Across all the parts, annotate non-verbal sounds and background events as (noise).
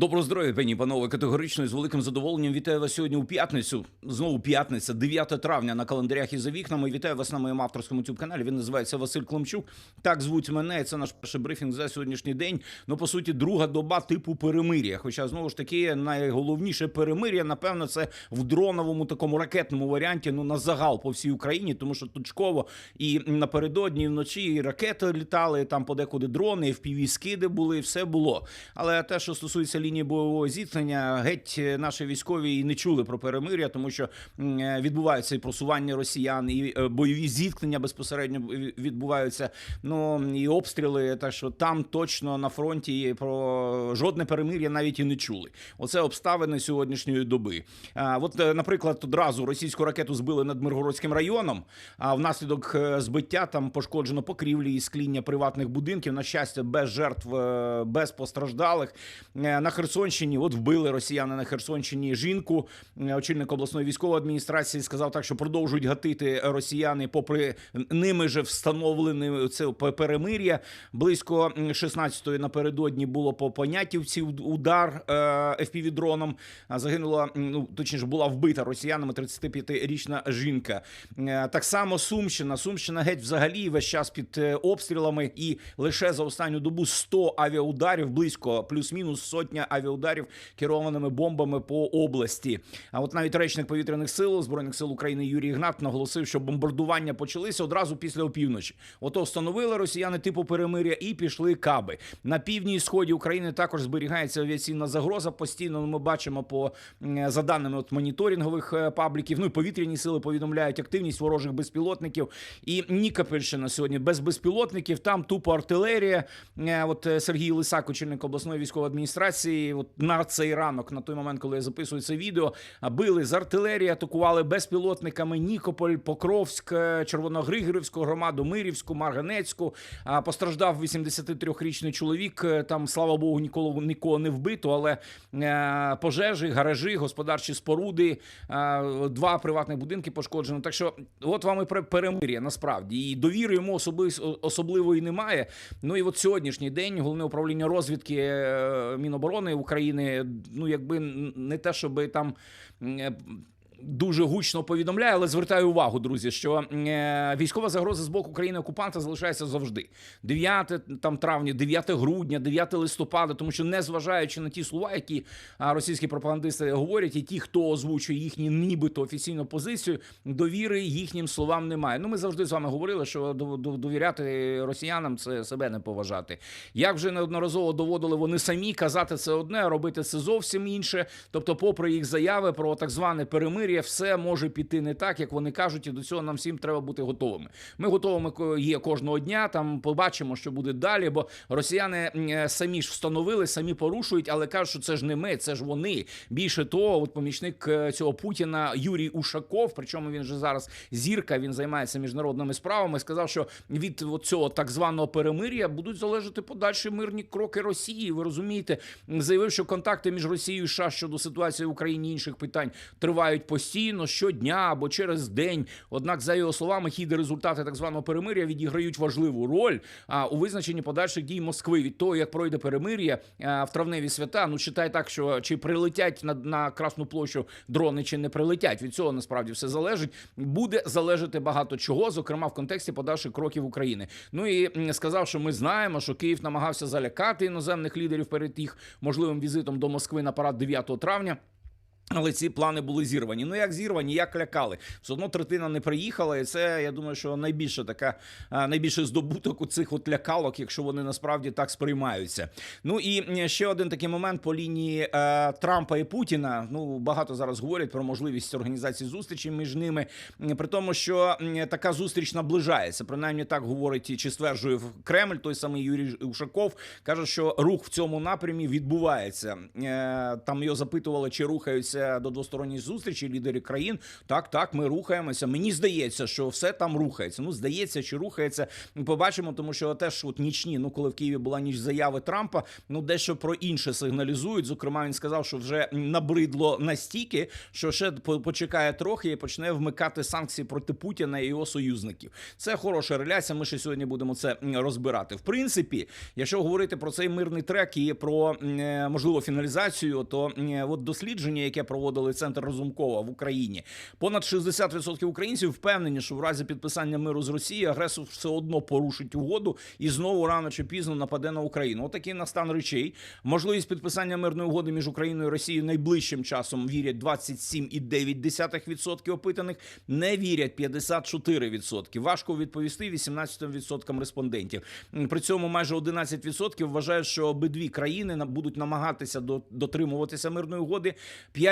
Доброго здоров'я, пані і панове. Категорично і з великим задоволенням вітаю вас сьогодні у п'ятницю. Знову п'ятниця, 9 травня на календарях і за вікнами. Вітаю вас на моєму авторському youtube каналі. Він називається Василь Климчук. Так звуть мене. і Це наш перший брифінг за сьогоднішній день. Ну по суті, друга доба типу перемир'я. Хоча знову ж таки найголовніше перемир'я, напевно, це в дроновому такому ракетному варіанті. Ну на загал по всій Україні, тому що точково і напередодні і вночі і ракети літали. Там подекуди дрони, і впіві скиди були, і все було. Але те, що стосується лінії бойового зіткнення, геть е, наші військові і не чули про перемир'я, тому що е, відбуваються і просування росіян, і е, бойові зіткнення безпосередньо відбуваються. Ну і обстріли. Так що там точно на фронті про жодне перемир'я навіть і не чули. Оце обставини сьогоднішньої доби. А, от, наприклад, одразу російську ракету збили над Миргородським районом. А внаслідок збиття там пошкоджено покрівлі і скління приватних будинків. На щастя, без жертв, без постраждалих. На Херсонщині от вбили росіяни на Херсонщині жінку. Е, Очільник обласної військової адміністрації сказав так, що продовжують гатити росіяни, попри ними же встановлене це перемир'я. Близько 16-ї напередодні було по Понятівці удар е, fpv дроном. А Загинула ну точніше була вбита росіянами 35-річна жінка. Е, Так само Сумщина. Сумщина геть взагалі весь час під е, обстрілами, і лише за останню добу 100 авіаударів, близько плюс-мінус сотня авіаударів керованими бомбами по області. А от навіть речник повітряних сил збройних сил України Юрій Гнат наголосив, що бомбардування почалися одразу після опівночі. Ото встановили росіяни типу перемиря і пішли каби на півдні і сході України. Також зберігається авіаційна загроза. Постійно ми бачимо по за даними от моніторингових е, пабліків. Ну і повітряні сили повідомляють активність ворожих безпілотників. І Нікопольщина сьогодні без безпілотників. Там тупо артилерія. Е, От е, Сергій Лисак, очільник обласної військової адміністрації, от на цей ранок, на той момент, коли я записую це відео, били з артилерії, атакували безпілотниками Нікополь, Покровськ, е, Червоногригорівську громаду, Мирівську, Марганецьку. Постраждав 83-річний чоловік. Е, Там, слава Богу, ніколи нікого не вбито, але е, пожежі, гаражі, господарчі споруди, два приватних будинки пошкоджено. Так що, от вам і перемир'я насправді. І довіри йому особис- особливої немає. Ну і от сьогоднішній день головне управління розвідки е, Міноборони України, ну якби не те, щоб там. Дуже гучно повідомляє, але звертаю увагу, друзі, що е, військова загроза з боку країни окупанта залишається завжди. 9 там травня, 9 грудня, 9 листопада, тому що незважаючи на ті слова, які російські пропагандисти говорять, і ті, хто озвучує їхні нібито офіційну позицію, довіри їхнім словам немає. Ну, ми завжди з вами говорили, що до- до- довіряти росіянам це себе не поважати. Як вже неодноразово доводили вони самі казати це одне, а робити це зовсім інше. Тобто, попри їх заяви про так зване перемир'я, все може піти не так, як вони кажуть, і до цього нам всім треба бути готовими. Ми готовими є кожного дня. Там побачимо, що буде далі. Бо росіяни е, самі ж встановили, самі порушують, але кажуть, що це ж не ми, це ж вони. Більше того, от помічник е, цього Путіна Юрій Ушаков, причому він же зараз зірка, він займається міжнародними справами. Сказав, що від цього так званого перемир'я будуть залежати подальші мирні кроки Росії. Ви розумієте, заявив, що контакти між Росією і США щодо ситуації в Україні і інших питань тривають постійно щодня або через день. Однак, за його словами, хід результати так званого перемир'я відіграють важливу роль а, у визначенні подальших дій Москви від того, як пройде перемир'я в травневі свята. Ну читай так, що чи прилетять на, на Красну площу дрони, чи не прилетять. Від цього насправді все залежить. Буде залежати багато чого, зокрема в контексті подальших кроків України. Ну і сказав, що ми знаємо, що Київ намагався залякати іноземних лідерів перед їх можливим візитом до Москви на парад 9 травня. Але ці плани були зірвані. Ну як зірвані, як лякали. Все одно третина не приїхала, і це я думаю, що найбільше така найбільший здобуток у цих от лякалок, якщо вони насправді так сприймаються. Ну і ще один такий момент по лінії е, Трампа і Путіна. Ну багато зараз говорять про можливість організації зустрічі між ними, при тому, що така зустріч наближається. Принаймні так говорить чи стверджує Кремль. Той самий Юрій Ушаков каже, що рух в цьому напрямі відбувається. Е, Там його запитували, чи рухаються готуються до двосторонніх зустрічей лідери країн. Так, так, ми рухаємося. Мені здається, що все там рухається. Ну, здається, чи рухається. Побачимо, тому що теж от нічні. Ну, коли в Києві була ніч заяви Трампа, ну дещо про інше сигналізують. Зокрема, він сказав, що вже набридло настільки, що ще почекає трохи і почне вмикати санкції проти Путіна і його союзників. Це хороша реляція. Ми ще сьогодні будемо це розбирати. В принципі, якщо говорити про цей мирний трек і про е, можливо фіналізацію, то от дослідження, яке проводили центр Розумкова в Україні, понад 60% українців впевнені, що в разі підписання миру з Росією агресор все одно порушить угоду і знову рано чи пізно нападе на Україну. Отакий настан речей. Можливість підписання мирної угоди між Україною і Росією найближчим часом вірять 27,9% опитаних, не вірять 54%. Важко відповісти 18% респондентів. При цьому майже 11% вважають, що обидві країни на- будуть намагатися до- дотримуватися мирної угоди. 5%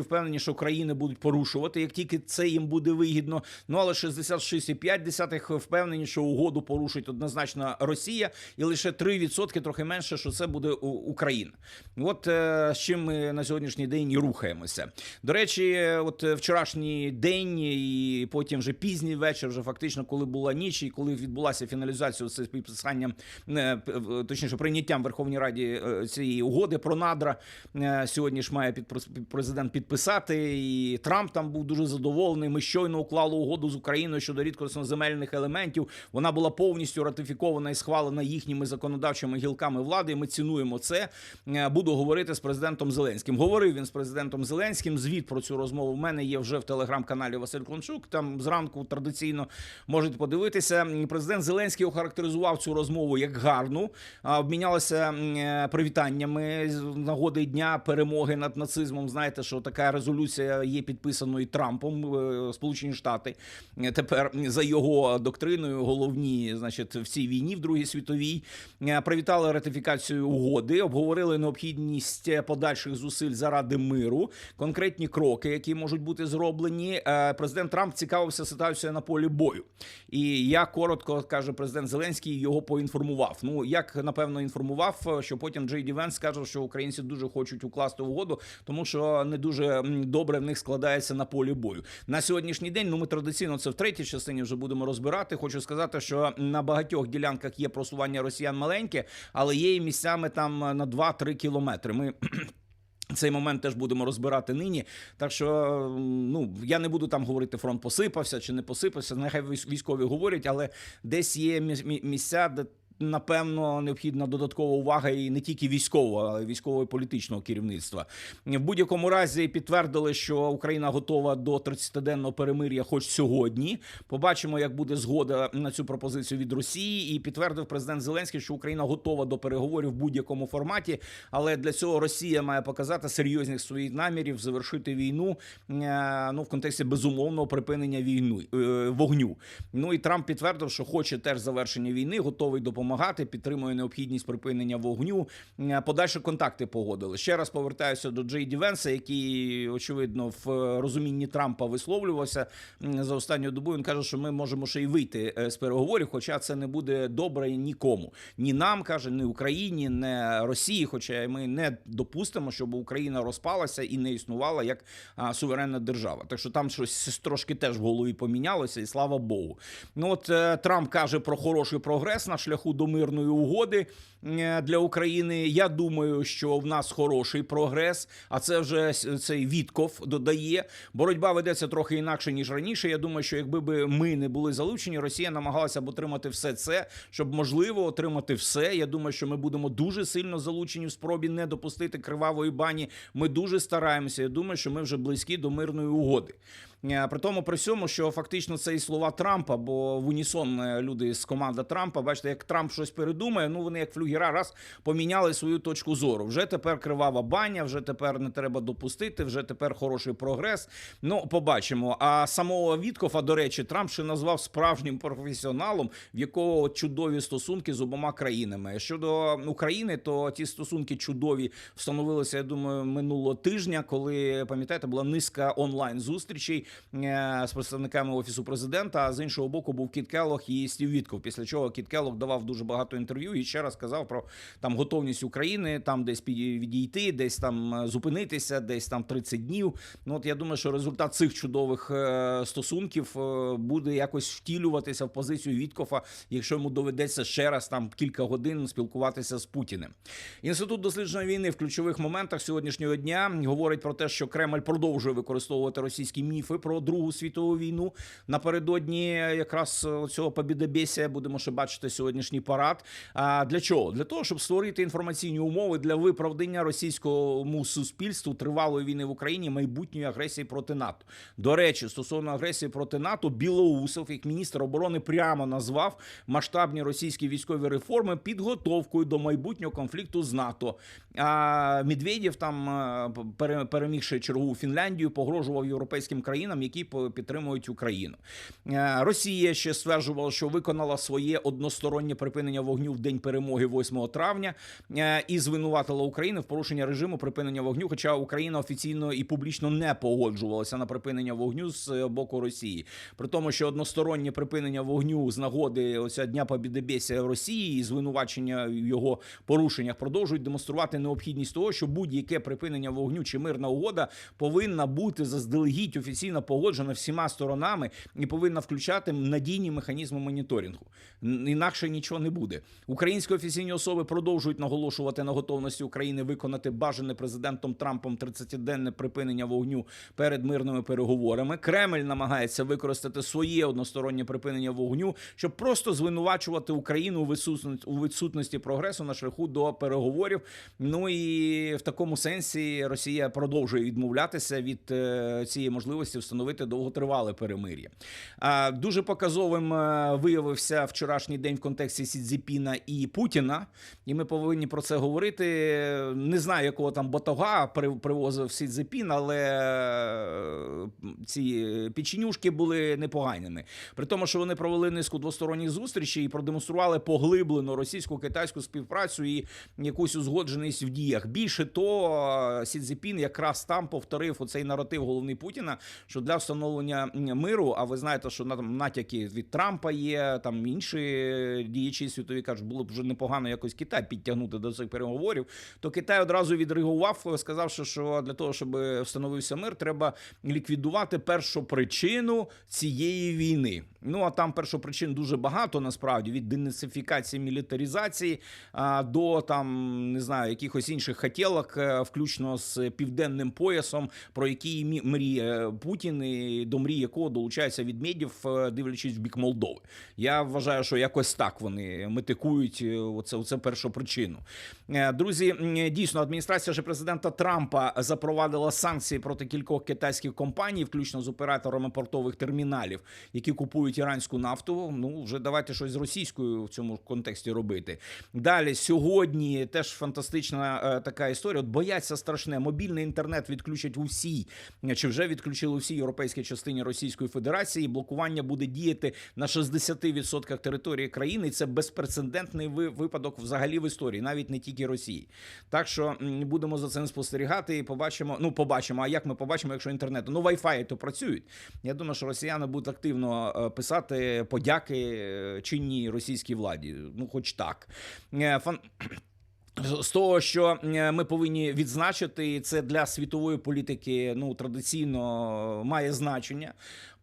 впевнені, що країни будуть порушувати, як тільки це їм буде вигідно. Ну але 66,5% впевнені, що угоду порушить однозначно Росія, і лише 3% трохи менше, що це буде Україна. От е, з чим ми на сьогоднішній день і рухаємося. До речі, от е, вчорашній день і потім вже пізній вечір, вже фактично, коли була ніч, і коли відбулася фіналізація з підписанням, е, точніше, прийняттям Верховній Раді е, цієї угоди про надра. е, Сьогодні ж має підпис- президент підписати, і Трамп там був дуже задоволений. Ми щойно уклали угоду з Україною щодо рідкосноземельних елементів. Вона була повністю ратифікована і схвалена їхніми законодавчими гілками влади. і Ми цінуємо це. Е, Буду говорити з президентом Зеленським. Говорив він з президентом Зеленським. Звіт про цю розмову в мене є вже в телеграм-каналі Василь Клончук. Там зранку традиційно можете подивитися. Президент Зеленський охарактеризував цю розмову як гарну. Обмінялися е, привітаннями з нагоди дня перемоги над нацизмом. Знаєте, що така резолюція є підписаною Трампом. е, Сполучені Штати е, тепер за його доктриною головні, значить, в цій війні в Другій світовій. Е, Привітали ратифікацію угоди, обговорили необхідність подальших зусиль заради миру, конкретні кроки, які можуть бути зроблені. Президент Трамп цікавився ситуацією на полі бою. І я коротко каже президент Зеленський його поінформував. Ну як напевно інформував, що потім Джей Ді Венс скаже, що українці дуже хочуть укласти угоду, тому що не дуже добре в них складається на полі бою. На сьогоднішній день. Ну ми традиційно це в третій частині вже будемо розбирати. Хочу сказати, що на багатьох ділянках є просування росіян маленьке, але є і місцями там на 2-3 кілометри. Ми (clears throat) цей момент теж будемо розбирати нині. Так що ну я не буду там говорити, фронт посипався чи не посипався. Нехай військові говорять, але десь є місця, де. Напевно, необхідна додаткова увага і не тільки військового, але й військового і політичного керівництва. В будь-якому разі підтвердили, що Україна готова до 30-денного перемир'я, хоч сьогодні. Побачимо, як буде згода на цю пропозицію від Росії. І підтвердив президент Зеленський, що Україна готова до переговорів в будь-якому форматі. Але для цього Росія має показати серйозність своїх намірів завершити війну е, ну в контексті безумовного припинення війни е, вогню. Ну і Трамп підтвердив, що хоче теж завершення війни, готовий допомагати, підтримує необхідність припинення вогню. Е, Подальші контакти погодили. Ще раз повертаюся до Джей Ді Венса, який очевидно в е, розумінні Трампа висловлювався за останню добу. Він каже, що ми можемо ще й вийти е, з переговорів, хоча це не буде добре нікому. Ні нам каже, ні Україні, ні Росії. Хоча ми не допустимо, щоб Україна розпалася і не існувала як суверенна держава. Так що там щось трошки теж в голові помінялося, і слава Богу. Ну от Трамп каже про хороший прогрес на шляху до мирної угоди е, для України. Я думаю, що в нас хороший прогрес, а це вже цей Вітков додає. Боротьба ведеться трохи інакше ніж раніше. Я думаю, що якби би ми не були залучені, Росія намагалася б отримати все це, щоб можливо отримати все. Я думаю, що ми будемо дуже сильно залучені в спробі не допустити кривавої бані. Ми дуже стараємося. Я думаю, що ми вже близькі до мирної угоди. Е, При тому при всьому, що фактично це і слова Трампа, бо в унісон е, люди з команди Трампа, бачите, як Трамп щось передумає, ну вони як флюгера раз поміняли свою точку зору. Вже тепер кривава баня, вже тепер не треба допустити, вже тепер хороший прогрес. Ну, побачимо. А самого Віткофа, до речі, Трамп ще назвав справжнім професіоналом, в якого чудові стосунки з обома країнами. Щодо України, то ті стосунки чудові встановилися, я думаю, минулого тижня, коли пам'ятаєте, була низка онлайн зустрічей з представниками офісу президента. А з іншого боку був Кіт Келлог і Стів Вітков. Після чого Кіт Келлог давав дуже багато інтерв'ю і ще раз сказав про там готовність України, там десь відійти, десь там е, зупинитися, десь там 30 днів. Ну от я думаю, що результат цих чудових е, стосунків е, буде якось втілюватися в позицію Віткофа, якщо йому доведеться ще раз там кілька годин спілкуватися з Путіним. Інститут дослідження війни в ключових моментах сьогоднішнього дня говорить про те, що Кремль продовжує використовувати російські міфи про Другу світову війну. Напередодні якраз цього побідобєсія будемо ще бачити сьогоднішній парад. А для чого? Для того, щоб створити інформаційні умови для виправдання російському суспільству тривалої війни в Україні, майбутньої агресії проти НАТО. До речі, стосовно агресії проти НАТО, Білоусов, як міністр оборони, прямо назвав масштабні російські військові реформи підготовкою до майбутнього конфлікту з НАТО. А Медведєв там е, перемігши чергу Фінляндію, погрожував європейським країнам, які по- підтримують Україну. Е, Росія ще стверджувала, що виконала своє одностороннє припинення вогню в день перемоги 8 травня е, і звинуватила Україну в порушенні режиму припинення вогню. Хоча Україна офіційно і публічно не погоджувалася на припинення вогню з е, боку Росії. При тому, що одностороннє припинення вогню з нагоди оця дня побідебєсія Росії і звинувачення в його порушеннях продовжують демонструвати необхідність того, що будь-яке припинення вогню чи мирна угода повинна бути заздалегідь офіційно погоджена всіма сторонами і повинна включати надійні механізми моніторингу. Інакше нічого не буде. Українські офіційні особи продовжують наголошувати на готовності України виконати бажане президентом Трампом 30-денне припинення вогню перед мирними переговорами. Кремль намагається використати своє одностороннє припинення вогню, щоб просто звинувачувати Україну у відсутності, прогресу на шляху до переговорів. Ну і в такому сенсі Росія продовжує відмовлятися від е, цієї можливості встановити довготривале перемир'я. А, Дуже показовим е, виявився вчорашній день в контексті Сідзіпіна і Путіна, і ми повинні про це говорити. Не знаю, якого там батога привозив Сідзіпін, але е, ці печенюшки були непоганими. При тому, що вони провели низку двосторонніх зустрічей і продемонстрували поглиблену російсько-китайську співпрацю і якусь узгодженість в діях. Більше того, Сі Цзіпін якраз там повторив оцей наратив головний Путіна, що для встановлення миру, а ви знаєте, що на там натяки від Трампа є, там інші діячі світові кажуть, було б вже непогано якось Китай підтягнути до цих переговорів. То Китай одразу відреагував, сказавши, що для того, щоб встановився мир, треба ліквідувати першу причину цієї війни. Ну а там першопричин дуже багато насправді від денацифікації, мілітаризації до там не знаю якихось інших хотілок, е, включно з південним поясом, про який мріє Путін, і до мрії якого долучається Відмедів, е, дивлячись в бік Молдови. Я вважаю, що якось так вони метикують е, оце, оце першу причину. Е, Друзі, дійсно, адміністрація же президента Трампа запровадила санкції проти кількох китайських компаній, включно з операторами портових терміналів, які купують іранську нафту. Ну вже давайте щось з російською в цьому контексті робити. Далі сьогодні теж фантастична така історія. От бояться страшне. Мобільний інтернет відключать у всій, чи вже відключили у всій європейській частині Російської Федерації. Блокування буде діяти на 60% території країни. Це безпрецедентний ви- випадок взагалі в історії, навіть не тільки Росії. Так що будемо за цим спостерігати і побачимо. Ну, побачимо. А як ми побачимо, якщо інтернет? Ну, Wi-Fi то працюють. Я думаю, що росіяни будуть активно е, писати подяки е, чинній російській владі. Ну, хоч так. Е, Фан... З того, що е, ми повинні відзначити, це для світової політики ну традиційно має значення.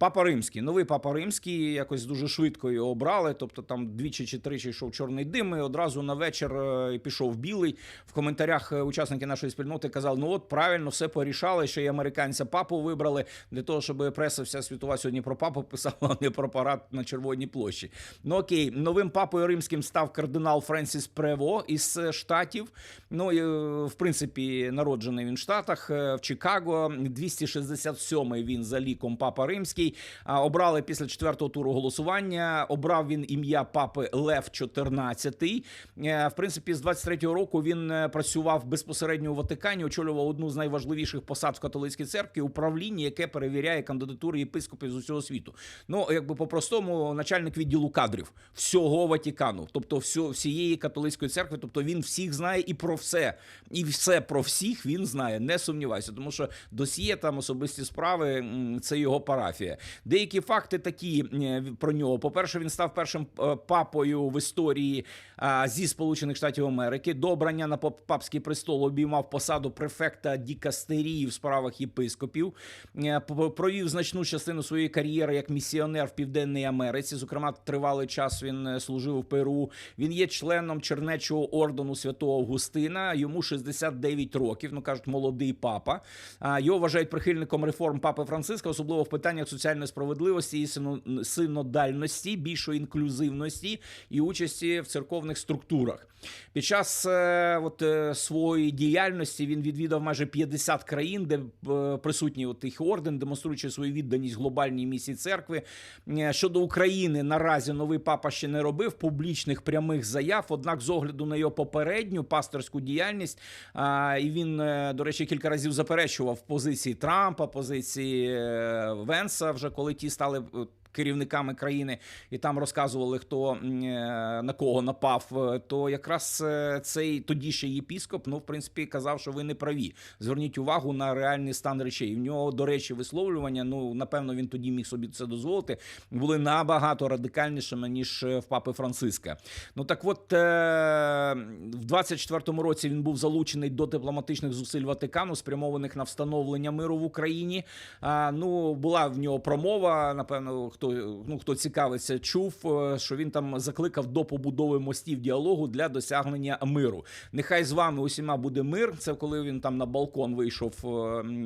Папа Римський, новий папа Римський, якось дуже швидко його обрали. Тобто там двічі чи тричі йшов чорний дим, і одразу на вечір е, пішов білий. В коментарях е, учасники нашої спільноти казали: ну от правильно все порішали, що і американця папу вибрали для того, щоб преса вся світова сьогодні про папу писала, а не про парад на Червоній площі. Ну окей, новим папою римським став кардинал Френсіс Прево із е, штатів. Ну і в принципі народжений він в Штатах в Чикаго. 267-й він за ліком папа римський. Який обрали після четвертого туру голосування. Обрав він ім'я папи Лев 14. Е, В принципі, з 23-го року він е, працював безпосередньо у Ватикані, очолював одну з найважливіших посад в католицькій церкві управління, яке перевіряє кандидатури єпископів з усього світу. Ну, якби по-простому, начальник відділу кадрів всього Ватикану, тобто всієї католицької церкви. Тобто він всіх знає і про все, і все про всіх він знає. Не сумнівайся, тому що досьє там особисті справи це його парафія. Деякі факти такі е, про нього. По-перше, він став першим е, папою в історії зі Сполучених Штатів Америки. До обрання на пап- папський престол обіймав посаду префекта дікастерії в справах єпископів. Е, Провів значну частину своєї кар'єри як місіонер в Південній Америці. Зокрема, тривалий час він служив в Перу. Він є членом Чернечого ордену святого Августина. Йому 69 років. Ну кажуть, молодий папа. Його вважають прихильником реформ папи Франциска, особливо в питаннях соціальної справедливості і сино- синодальності, більшої інклюзивності і участі в церковних структурах. Під час е, от, е, своєї діяльності він відвідав майже 50 країн, де е, присутній от їх орден, демонструючи свою відданість глобальній місії церкви. Щодо України, наразі новий папа ще не робив публічних прямих заяв. Однак, з огляду на його попередню пасторську діяльність, і він, до речі, кілька разів заперечував позиції Трампа, позиції Венса, вже коли ті стали. Керівниками країни і там розказували, хто е, на кого напав, е, то якраз е, цей тоді ще єпіскоп, ну в принципі, казав, що ви не праві. Зверніть увагу на реальний стан речей. В нього, до речі, висловлювання. Ну напевно, він тоді міг собі це дозволити. Були набагато радикальнішими ніж в папи Франциска. Ну так, от в 24-му році він був залучений до дипломатичних зусиль Ватикану, спрямованих на встановлення миру в Україні. Ну була в нього промова. Напевно, хто ну хто цікавиться, чув, е, що він там закликав до побудови мостів діалогу для досягнення миру. Нехай з вами усіма буде мир. Це коли він там на балкон вийшов, е,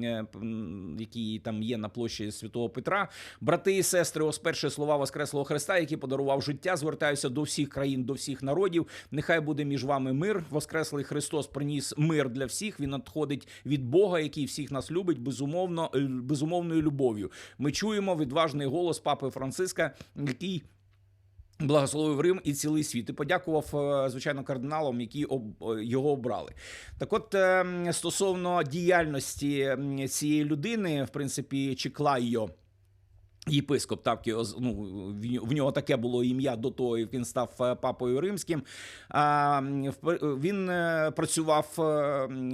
е, який там є на площі Святого Петра. Брати і сестри, ось перші слова Воскреслого Христа, який подарував життя. Звертаюся до всіх країн, до всіх народів. Нехай буде між вами мир. Воскреслий Христос приніс мир для всіх. Він надходить від Бога, який всіх нас любить, безумовно, е, безумовною любов'ю. Ми чуємо відважний голос папи Франциска, який. Благословив Рим і цілий світ і подякував е, звичайно кардиналам, які е, його обрали. Так, от е, стосовно діяльності цієї людини, в принципі, Чіклайо. Єпископ, з- ну, в нього- таке було ім'я до того, як він став е, папою римським. А, Він е, працював е,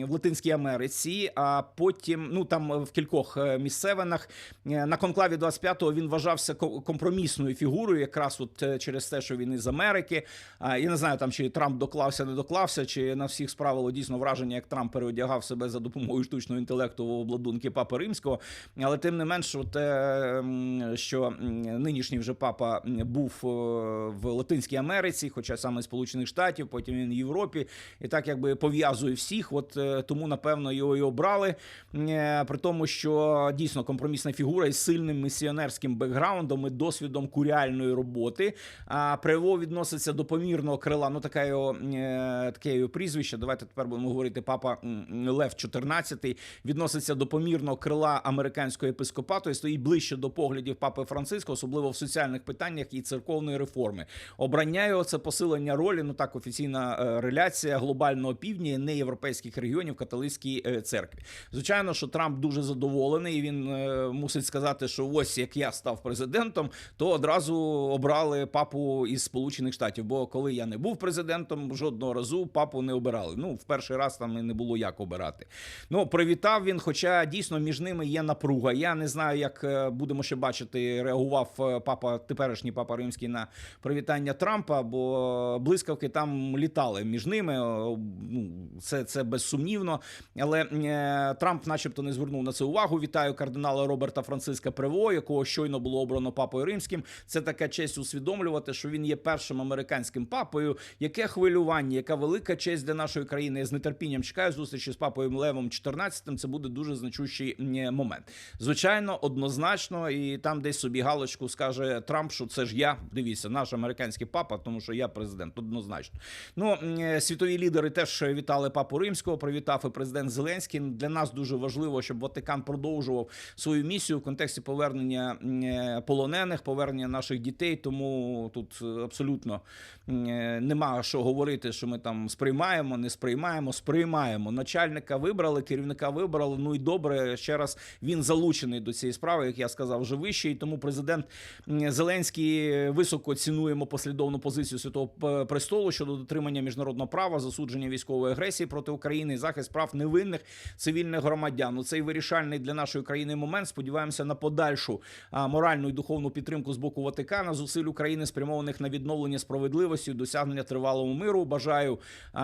в Латинській Америці, а потім ну там в кількох місцевинах на конклаві 25-го він вважався ко- компромісною фігурою, якраз от через те, що він із Америки. Я не знаю, там чи Трамп доклався, не доклався, чи на всіх справило дійсно враження, як Трамп переодягав себе за допомогою штучного інтелекту в обладунки папи римського. Але тим не менш, от, що нинішній вже папа був е, в Латинській Америці, хоча саме Сполучених Штатів, потім він в Європі, і так якби пов'язує всіх. От е, тому, напевно, його і обрали. Е, При тому, що дійсно компромісна фігура із сильним місіонерським бекграундом і досвідом куріальної роботи. А Прево відноситься до помірного крила. Ну, таке його, таке його прізвище. Давайте тепер будемо говорити. Папа Лев 14 відноситься до помірного крила американського епископату і стоїть ближче до поглядів папи Франциска, особливо в соціальних питаннях і церковної реформи. Обрання його це посилення ролі. Ну так офіційна е, реляція глобального півдня неєвропейських регіонів католицькій е, церкві. Звичайно, що Трамп дуже задоволений. Він е, мусить сказати, що ось як я став президентом, то одразу обрали папу із Сполучених Штатів. Бо коли я не був президентом, жодного разу папу не обирали. Ну в перший раз там не було як обирати. Ну привітав він, хоча дійсно між ними є напруга. Я не знаю, як будемо ще бачити, реагував е, папа, теперішній папа римський на привітання Трампа, бо блискавки там літали між ними. Е, Ну це, це безсумнівно. Але е, Трамп, начебто, не звернув на це увагу. Вітаю кардинала Роберта Франциска Прево, якого щойно було обрано папою римським. Це така честь усвідомлювати, що він є першим американським папою. Яке хвилювання, яка велика честь для нашої країни. Я з нетерпінням чекаю зустрічі з папою Левом 14 Це буде дуже значущий момент. Звичайно, однозначно, і там десь собі галочку скаже Трамп, що це ж я. Дивіться, наш американський папа, тому що я президент. Однозначно. Ну е, світові лідери теж вітали папу римського, привітав і президент Зеленський. Для нас дуже важливо, щоб Ватикан продовжував свою місію в контексті повернення е, полонених, повернення наших дітей. Тому тут е, абсолютно нема що говорити, що ми там сприймаємо, не сприймаємо, сприймаємо. Начальника вибрали, керівника вибрали. Ну і добре, ще раз він залучений до цієї справи, як я сказав, вже вище. І тому президент Зеленський високо цінуємо послідовну позицію Святого престолу щодо дотримання міжнародного права, засудження військової агресії проти України і захист прав невинних цивільних громадян. У цей вирішальний для нашої країни момент. Сподіваємося на подальшу моральну і духовну підтримку з боку Ватикана, зусиль України спрямованих на відновлення справедливості, досягнення тривалого миру. Бажаю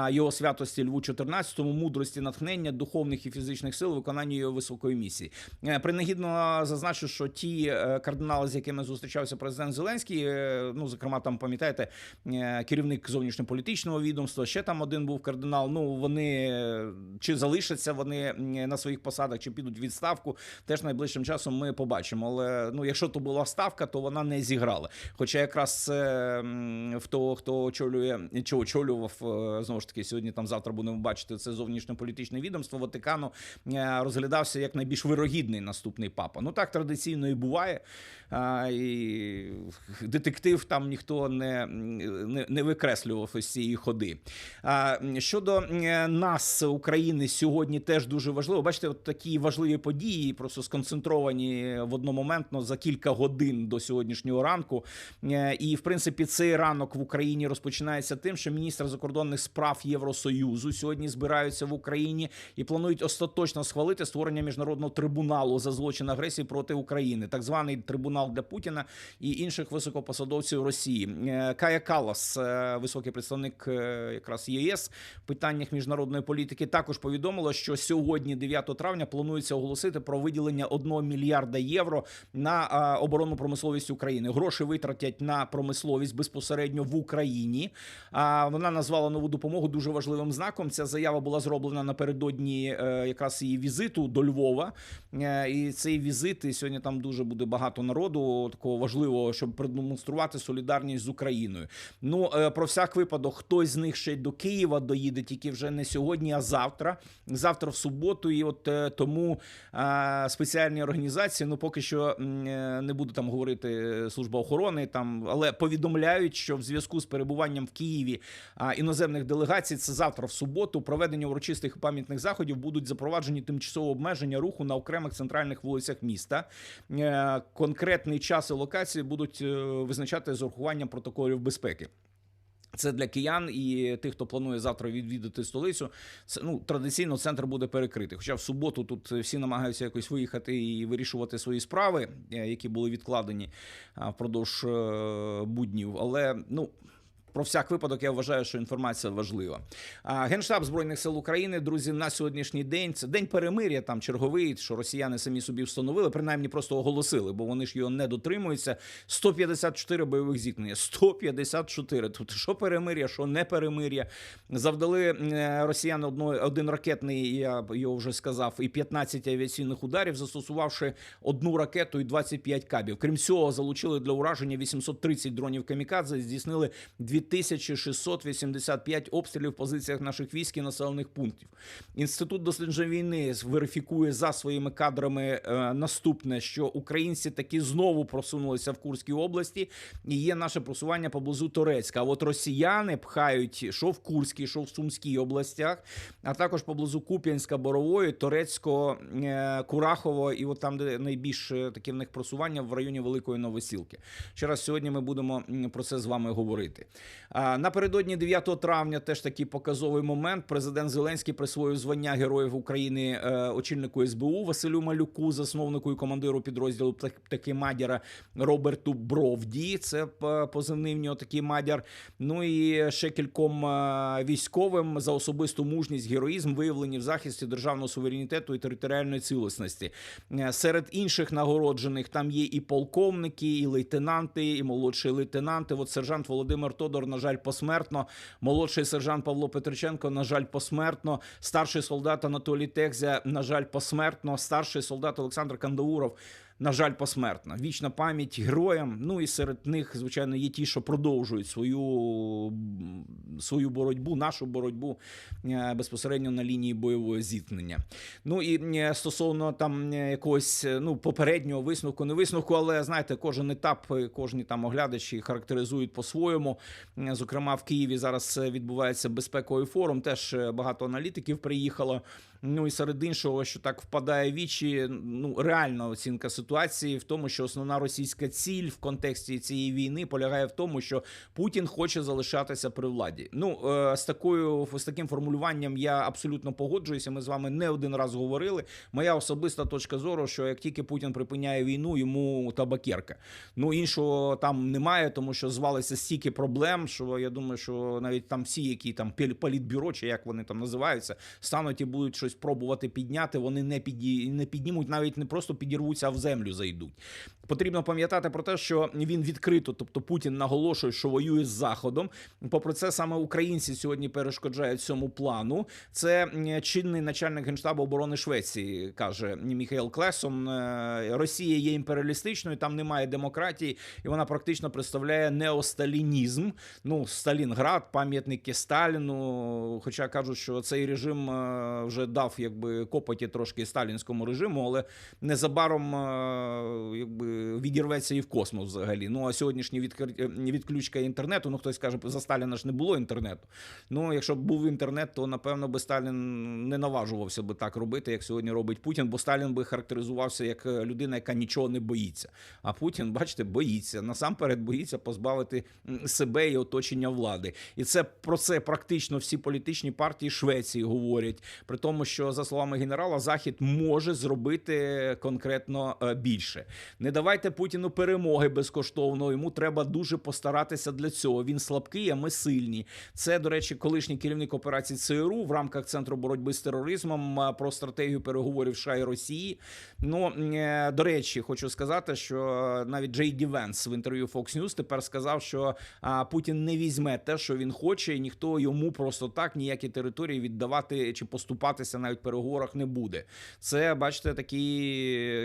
його святості Льву 14 мудрості, натхнення, духовних і фізичних сил, виконання його високої місії. Е, Принагідно зазначу, що ті е, кардинали, з якими зустрічався президент Зеленський, е, ну зокрема, там пам'ятаєте, е, керівник зовнішньополітичного відомства, ще там один був кардинал. Ну вони е, чи залишаться вони на своїх посадах, чи підуть відставку. Теж найближчим часом ми побачимо. Але ну, якщо то була ставка, то вона не зіграла. Хоча якраз е, в того, хто очолює чи очолював е, знову ж таки сьогодні, там завтра будемо бачити це зовнішньополітичне відомство Ватикану, е, розглядався як найбільш вирогідний наступний папа. Ну так традиційно і буває. А, і детектив там ніхто не, не, не викреслював із цієї ходи. А, щодо нас, України, сьогодні теж дуже важливо. Бачите, от такі важливі події, просто сконцентровані в одномоментно за кілька годин до сьогоднішнього ранку. Е, І, в принципі, цей ранок в Україні розпочинається тим, що міністр закордонних справ Євросоюзу сьогодні збираються в Україні і планують остаточно схвалити створення міжнародного трибуналу за злочин агресії проти України, так званий трибунал для Путіна і інших високопосадовців Росії. Е, Кая Калас, е, високий представник е, якраз ЄС в питаннях міжнародної політики, також повідомила, що сьогодні, 9 травня, планується оголосити про виділення 1 мільярда євро на оборонну промисловість України. Гроші витратять на промисловість безпосередньо в Україні. Вона назвала нову допомогу дуже важливим знаком. Ця заява була зроблена напередодні якраз її візиту до Львова. І цей візит і сьогодні там дуже буде багато народу, такого важливого, щоб продемонструвати солідарність з Україною. Ну е, про всяк випадок, хтось з них ще й до Києва доїде, тільки вже не сьогодні, а завтра. Завтра в суботу. І от е, тому е, спеціальні організації, ну поки що не буду там говорити служба охорони, там але повідомляють, що в зв'язку з перебуванням в Києві іноземних делегацій, це завтра в суботу, проведення урочистих пам'ятних заходів будуть запроваджені тимчасово обмеження руху на окремих центральних вулицях міста. Конкретний час і локації будуть е, визначати з урахуванням протоколів безпеки. Це для киян і тих, хто планує завтра відвідати столицю. Це ну традиційно центр буде перекритий. Хоча в суботу тут всі намагаються якось виїхати і вирішувати свої справи, е, які були відкладені впродовж е, буднів. Але ну. Про всяк випадок я вважаю, що інформація важлива. Генштаб збройних сил України, друзі, на сьогоднішній день це день перемир'я, там черговий, що росіяни самі собі встановили, принаймні просто оголосили, бо вони ж його не дотримуються. 154 бойових зіткнення. 154. Тобто, що перемир'я, що не перемир'я. Завдали е, росіяни одно, один ракетний, я його вже сказав, і 15 авіаційних ударів, застосувавши одну ракету і 25 кабів. Крім цього, залучили для ураження 830 дронів камікадзе, здійснили 2685 обстрілів в позиціях наших військ і населених пунктів. Інститут досліджень війни верифікує за своїми кадрами е, наступне, що українці таки знову просунулися в Курській області, і є наше просування поблизу Торецька. А от росіяни пхають що в Курській, що в Сумській областях, а також поблизу Куп'янська, Борової, Торецького, е, Курахово, і от там, де найбільш е, таке в них просування в районі Великої Новосілки. Ще раз сьогодні ми будемо про це з вами говорити. Напередодні 9 травня теж такий показовий момент. Президент Зеленський присвоїв звання Героїв України е, очільнику СБУ Василю Малюку, засновнику і командиру підрозділу птахи Мадяра Роберту Бровді. Це позивний в нього такий Мадяр. Ну і ще кільком е, військовим за особисту мужність, героїзм, виявлені в захисті державного суверенітету і територіальної цілісності. Е, Серед інших нагороджених там є і полковники, і лейтенанти, і молодші лейтенанти. От сержант Володимир Тодор, на жаль, посмертно. Молодший сержант Павло Петриченко, на жаль, посмертно. Старший солдат Анатолій Текзя, на жаль, посмертно. Старший солдат Олександр Кандауров. На жаль, посмертна. Вічна пам'ять героям. Ну і серед них, звичайно, є ті, що продовжують свою, свою боротьбу, нашу боротьбу е, безпосередньо на лінії бойового зіткнення. Ну і е, стосовно там е, якогось ну попереднього висновку, не висновку, але знаєте, кожен етап, кожні там оглядачі характеризують по-своєму. Зокрема, в Києві зараз відбувається безпековий форум. Теж багато аналітиків приїхало. Ну і серед іншого, що так впадає в вічі, ну реальна оцінка ситуації в тому, що основна російська ціль в контексті цієї війни полягає в тому, що Путін хоче залишатися при владі. Ну е, з такою з таким формулюванням я абсолютно погоджуюся. Ми з вами не один раз говорили. Моя особиста точка зору, що як тільки Путін припиняє війну, йому табакерка. Ну іншого там немає, тому що звалися стільки проблем, що я думаю, що навіть там всі, які там політбюро, чи як вони там називаються, стануть і будуть щось пробувати підняти. Вони не піді... не піднімуть, навіть не просто підірвуться, а в землю зайдуть. Потрібно пам'ятати про те, що він відкрито, тобто Путін наголошує, що воює з Заходом. Попри це, саме українці сьогодні перешкоджають цьому плану. Це чинний начальник генштабу оборони Швеції, каже Міхайл Клесон. Е, Росія є імперіалістичною, там немає демократії, і вона практично представляє неосталінізм. Ну, Сталінград, пам'ятники Сталіну. Хоча кажуть, що цей режим е, вже дав якби копоті трошки сталінському режиму, але незабаром е, якби відірветься і в космос взагалі. Ну а сьогоднішні відкр- відключка інтернету. Ну хтось каже, за Сталіна ж не було інтернету. Ну, якщо б був інтернет, то напевно би Сталін не наважувався би так робити, як сьогодні робить Путін, бо Сталін би характеризувався як е, людина, яка нічого не боїться. А Путін, бачите, боїться. Насамперед боїться позбавити себе і оточення влади. І це про це практично всі політичні партії Швеції говорять. При тому, що за словами генерала, Захід може зробити конкретно е, більше. Не давайте Путіну перемоги безкоштовно. Йому треба дуже постаратися для цього. Він слабкий, а ми сильні. Це, до речі, колишній керівник операції ЦРУ в рамках центру боротьби з тероризмом про стратегію переговорів США і Росії. Ну е, до речі, хочу сказати, що навіть Джей Ді Венс в інтерв'ю Fox News тепер сказав, що Путін не візьме те, що він хоче, і ніхто йому просто так ніякі території віддавати чи поступатися навіть переговорах не буде. Це бачите, такий,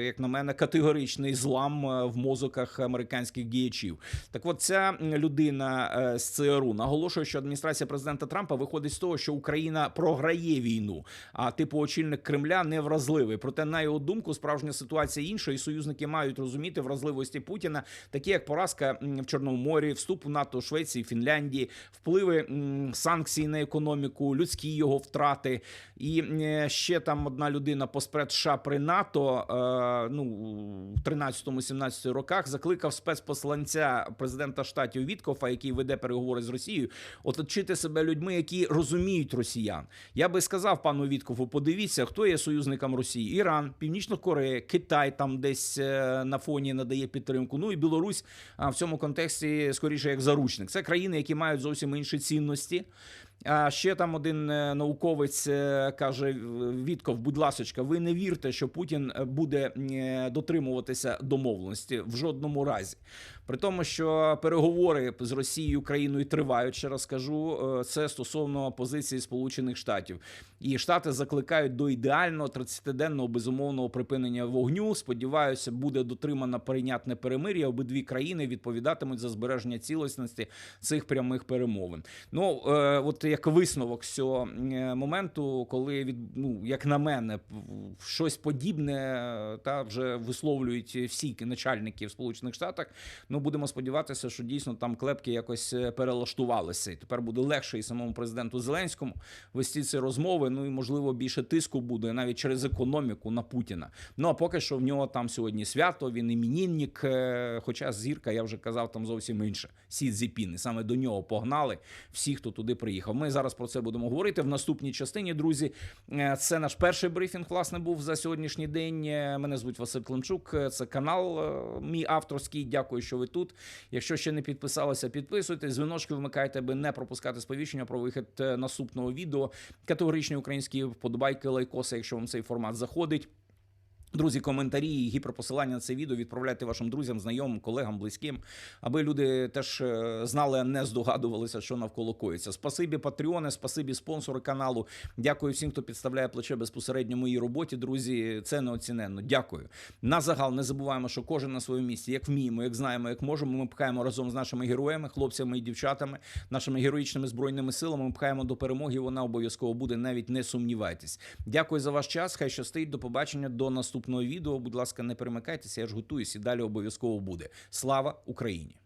як на мене, категоричний злам е, в мозоках американських діячів. Так, от ця людина е, з ЦРУ наголошує, що адміністрація президента Трампа виходить з того, що Україна програє війну, а типу очільник Кремля не вразливий. Проте, на його думку, справжня ситуація інша, і союзники мають розуміти вразливості Путіна, такі як поразка в Чорному морі, вступ у НАТО Швеції, Фінляндії, впливи санкцій на економіку, людські його втрати. І ще там одна людина по спред США при НАТО е, ну в 13-17 роках закликав спецпосланця президента штатів Віткофа, який веде переговори з Росією, оточити себе людьми, які розуміють росіян. Я би сказав пану Віткофу, подивіться, хто є союзником Росії: Іран, Північна Корея, Китай там десь е, на фоні надає підтримку. Ну і Білорусь а, в цьому контексті скоріше як заручник. Це країни, які мають зовсім інші цінності. А ще там один е, науковець е, каже: Вітков, будь ласочка, ви не вірте, що Путін е, буде е, дотримуватися домовленості в жодному разі. При тому, що переговори з Росією і Україною тривають, ще раз кажу, е, це стосовно позиції Сполучених Штатів. І Штати закликають до ідеального 30-денного безумовного припинення вогню. Сподіваюся, буде дотримано прийнятне перемир'я. Обидві країни відповідатимуть за збереження цілісності цих прямих перемовин. Ну е, от як висновок з цього е, моменту, коли від ну як на мене, щось подібне та вже висловлюють всі начальники в Сполучених Штатах. Ну будемо сподіватися, що дійсно там клепки якось е, перелаштувалися, і тепер буде легше і самому президенту Зеленському вести ці розмови. Ну і можливо більше тиску буде навіть через економіку на Путіна. Ну а поки що в нього там сьогодні свято. Він іменінник, е, хоча зірка, я вже казав, там зовсім інша. Сі Цзіпін. І саме до нього погнали всі, хто туди приїхав. Ми зараз про це будемо говорити в наступній частині. Друзі, Е, це наш перший брифінг. Власне був за сьогоднішній день. Е, Мене звуть Василь Климчук. Е, Це канал мій авторський. Дякую, що ви тут. Якщо ще не підписалися, підписуйтесь. Дзвіночки вмикайте, аби не пропускати сповіщення про вихід наступного відео. Категоричні українські вподобайки, лайкоси, якщо вам цей формат заходить. Друзі, коментарі і гіперпосилання на це відео відправляйте вашим друзям, знайомим, колегам, близьким, аби люди теж е, знали, не здогадувалися, що навколо коїться. Спасибі, патреони, спасибі спонсори каналу. Дякую всім, хто підставляє плече безпосередньо моїй роботі. Друзі, це неоціненно. Дякую. На загал не забуваємо, що кожен на своєму місці, як вміємо, як знаємо, як можемо. Ми пхаємо разом з нашими героями, хлопцями і дівчатами, нашими героїчними збройними силами. Ми пхаємо до перемоги. Вона обов'язково буде. Навіть не сумнівайтесь. Дякую за ваш час. Хай щастить. До побачення. До наступного відео. Будь ласка, не перемикайтеся. Я ж готуюсь і далі обов'язково буде. Слава Україні!